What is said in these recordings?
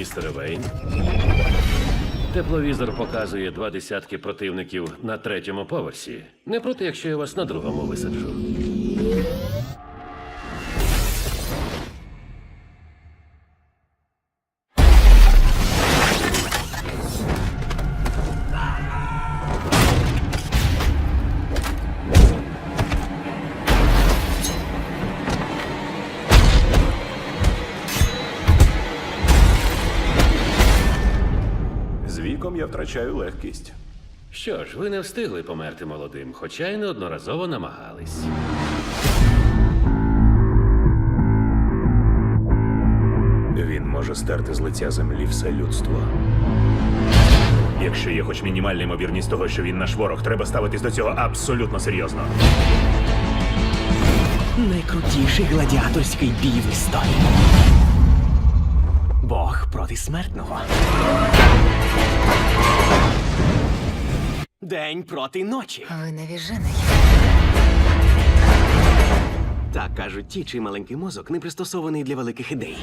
містере Вейн. Тепловізор показує два десятки противників на третьому поверсі. Не проти, якщо я вас на другому висаджу. Віком я втрачаю легкість. Що ж, ви не встигли померти молодим, хоча й неодноразово намагались. Він може стерти з лиця землі все людство. Якщо є хоч мінімальна ймовірність того, що він наш ворог, треба ставитись до цього абсолютно серйозно. Найкрутіший гладіаторський бій в історії. Бог проти смертного. День проти ночі. Ви навіжений. Так кажуть ті, чий маленький мозок не пристосований для великих ідей.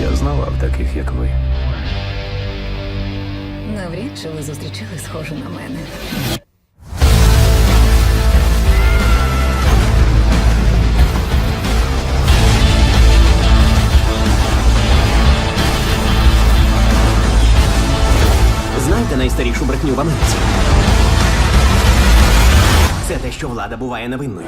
Я знавав таких, як ви. Навряд чи ви зустрічали схожу на мене. Знаєте найстарішу брехню в Америці? Це те, що влада буває невинною.